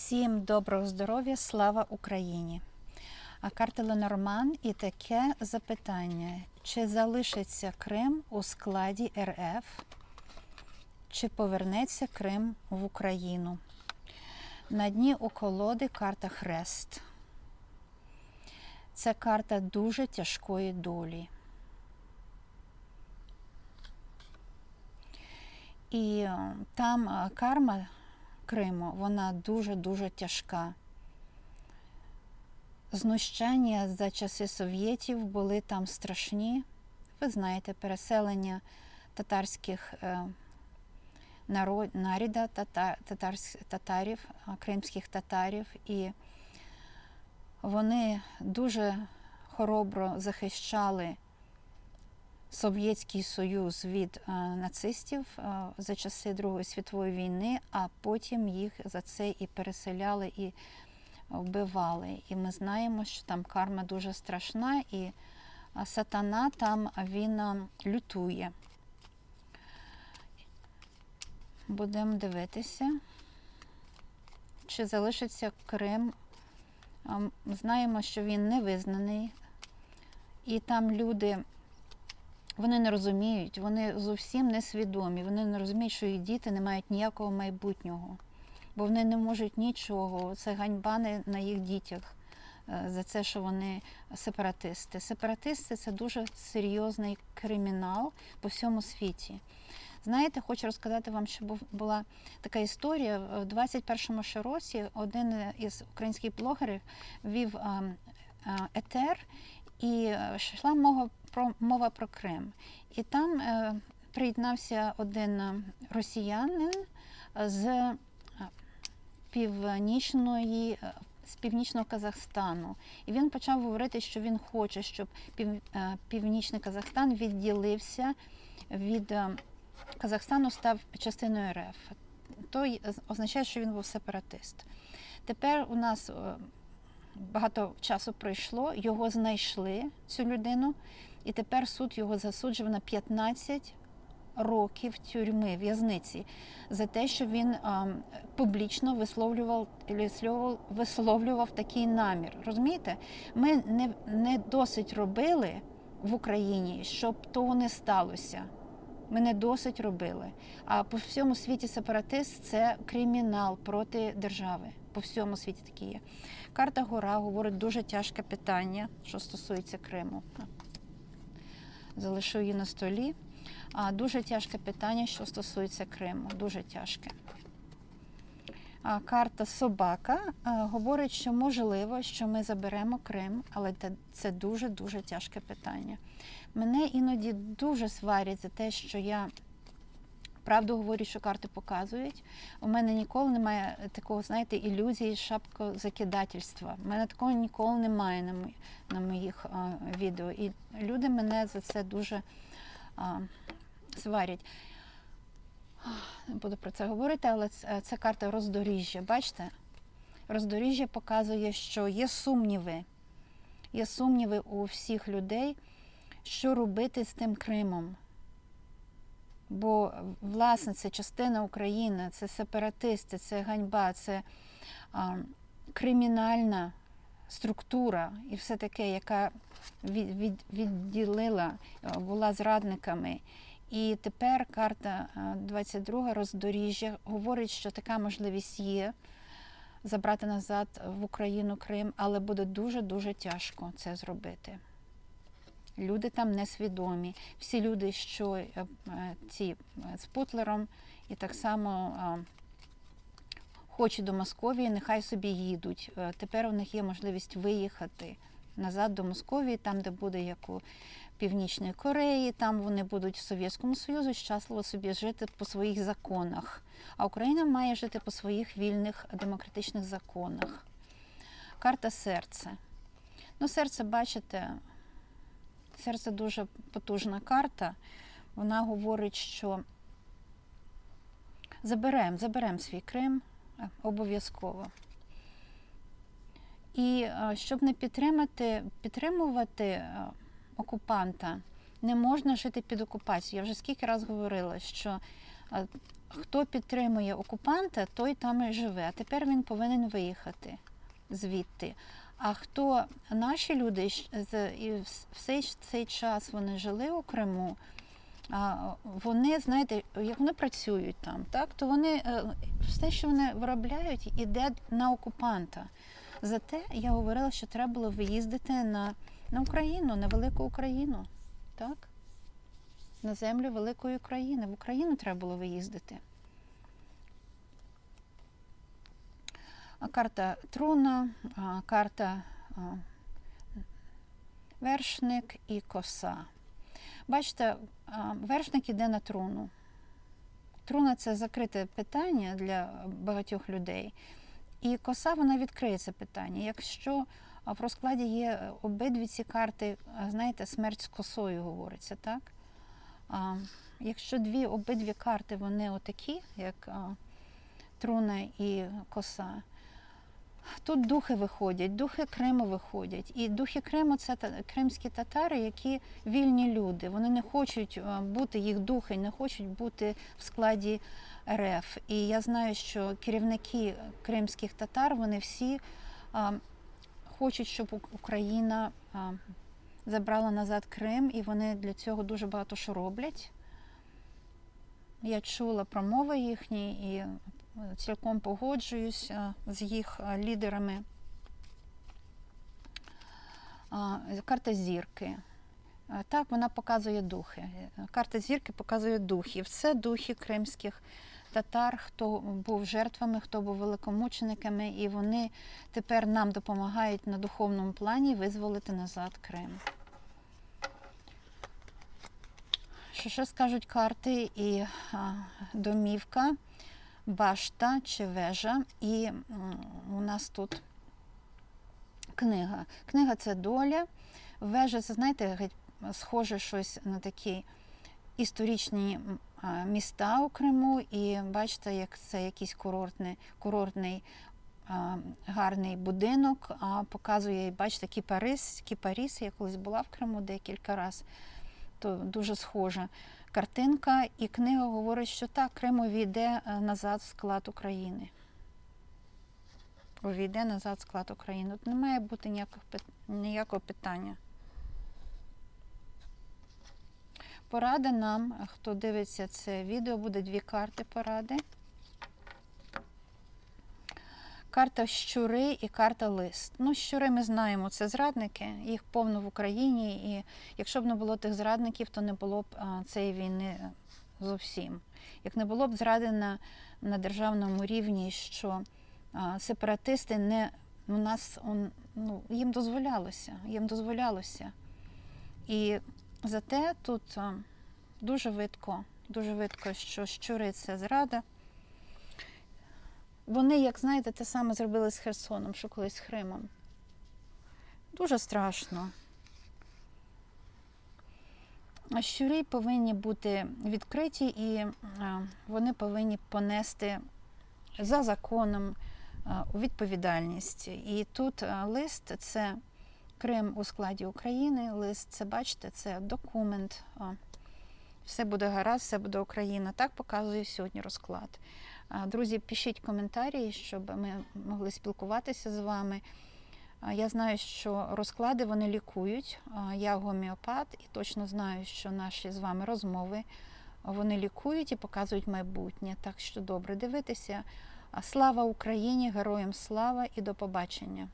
Всім доброго здоров'я, слава Україні! А карта Ленорман і таке запитання: чи залишиться Крим у складі РФ, чи повернеться Крим в Україну? На дні у колоди карта Хрест. Це карта дуже тяжкої долі. І е, там е, карма Криму, вона дуже-дуже тяжка. Знущання за часи совєтів були там страшні. Ви знаєте, переселення татарських е, народ, наріда, тата, татарсь, татарів, кримських татарів. І вони дуже хоробро захищали Совєтський Союз від е, нацистів е, за часи Другої світової війни, а потім їх за це і переселяли і вбивали. І ми знаємо, що там карма дуже страшна, і е, сатана там він лютує. Будемо дивитися, чи залишиться Крим. Ем, Знаємо, що він не визнаний, і там люди. Вони не розуміють, вони зовсім не свідомі. Вони не розуміють, що їх діти не мають ніякого майбутнього, бо вони не можуть нічого. Це ганьба не на їх дітях е, за це, що вони сепаратисти. Сепаратисти це дуже серйозний кримінал по всьому світі. Знаєте, хочу розказати вам, що була така історія. В 21-му ще році один із українських блогерів вів а, а, етер, і е, йшла мова про мова про Крим. І там е, приєднався один е, росіянин з е, північної. е, З північного Казахстану, і він почав говорити, що він хоче, щоб пів, північний Казахстан відділився від Казахстану, став частиною РФ. То означає, що він був сепаратист. Тепер у нас багато часу пройшло, його знайшли, цю людину, і тепер суд його засуджував на 15 років тюрми, в'язниці, за те, що він а, публічно висловлював, висловлював, висловлював такий намір. Розумієте? Ми не, не досить робили в Україні, щоб того не сталося. Ми не досить робили. А по всьому світі сепаратист це кримінал проти держави. По всьому світі такі є. Карта Гора говорить дуже тяжке питання, що стосується Криму. Залишу її на столі. А дуже тяжке питання, що стосується Криму. Дуже тяжке. А карта Собака а, говорить, що можливо, що ми заберемо Крим, але це дуже-дуже тяжке питання. Мене іноді дуже сварять за те, що я правду говорю, що карти показують. У мене ніколи немає такого, знаєте, ілюзії шапкозакидательства. У мене такого ніколи немає на, мої- на моїх а, відео. І люди мене за це дуже а, сварять. Не буду про це говорити, але це, це карта роздоріжжя. Бачите? Роздоріжжя показує, що є сумніви. Є сумніви у всіх людей, що робити з тим Кримом. Бо, власне, це частина України, це сепаратисти, це ганьба, це а, кримінальна структура і все таке, яка від, від, відділила, була зрадниками. І тепер карта а, 22 роздоріжжя говорить, що така можливість є забрати назад в Україну Крим, але буде дуже-дуже тяжко це зробити. Люди там несвідомі. Всі люди, що е, е, ці е, з Путлером, і так само хочуть до Московії, нехай собі їдуть. Тепер у них є можливість виїхати назад до Московії, там, де буде як у Північної Кореї, там вони будуть в Совєтському Союзі щасливо собі жити по своїх законах. А Україна має жити по своїх вільних демократичних законах. Карта серця. Ну, серце, бачите, серце дуже потужна карта. Вона говорить, що заберемо, заберемо свій Крим е, обов'язково. І е, щоб не підтримати, підтримувати е, окупанта, не можна жити під окупацією. Я вже скільки разів говорила, що хто підтримує окупанта, той там і живе. А тепер він повинен виїхати звідти. А хто наші люди і все цей час вони жили у Криму, а, вони, знаєте, як вони працюють там, так, то вони е, все, що вони виробляють, іде на окупанта. Зате я говорила, що треба було виїздити на, на Україну, на велику Україну. Так? На землю великої України. В Україну треба було виїздити. Карта Труна, карта вершник і коса. Бачите, вершник іде на труну. Труна це закрите питання для багатьох людей. І коса вона відкриє це питання. Якщо в розкладі є обидві ці карти, знаєте, смерть з косою говориться, так? А, якщо дві обидві карти вони отакі, як а, труна і коса, тут духи виходять, духи Криму виходять. І духи Криму це кримські татари, які вільні люди. Вони не хочуть бути, їх духи не хочуть бути в складі РФ. І я знаю, що керівники кримських татар, вони всі а, хочуть, щоб Україна а, забрала назад Крим, і вони для цього дуже багато що роблять. Я чула промови їхні і е, цілком погоджуюсь е, з їх е, лідерами. Карта зірки. Е, Так, вона показує духи. Е, Карта зірки показує духів. Це духи кримських татар, хто був жертвами, хто був великомучениками, і вони тепер нам допомагають на духовному плані визволити назад Крим. Що, що скажуть карти і домівка, башта чи вежа. І у нас тут книга. Книга це доля. Вежа це, знаєте, схоже щось на такі історичні міста у Криму. І бачите, як це якийсь курортний, курортний гарний будинок, а показує, бачите, кіпарис, кіпаріс. Я колись була в Криму декілька разів то дуже схожа картинка, і книга говорить, що так, Крим увійде е, назад в склад України. Увійде назад в склад України. Тут не має бути ніякого, ніякого питання. Порада нам, хто дивиться це відео, буде дві карти поради. Карта щури і карта лист. Ну, щури ми знаємо, це зрадники, їх повно в Україні. І якщо б не було тих зрадників, то не було б цієї війни зовсім. Як не було б зради на, державному рівні, що сепаратисти не у нас ну, їм дозволялося, їм дозволялося. І зате тут дуже видко, дуже видко, що щури це зрада. Вони, як знаєте, те саме зробили з Херсоном, що колись з Хримом. Дуже страшно. Щурі повинні бути відкриті і вони повинні понести за законом відповідальність. І тут лист це Крим у складі України. Лист це, бачите, це документ. Все буде гаразд, все буде Україна. Так показує сьогодні розклад. Друзі, пишіть коментарі, щоб ми могли спілкуватися з вами. Я знаю, що розклади вони лікують. Я гоміопат і точно знаю, що наші з вами розмови вони лікують і показують майбутнє. Так що добре дивитися. Слава Україні, героям слава і до побачення!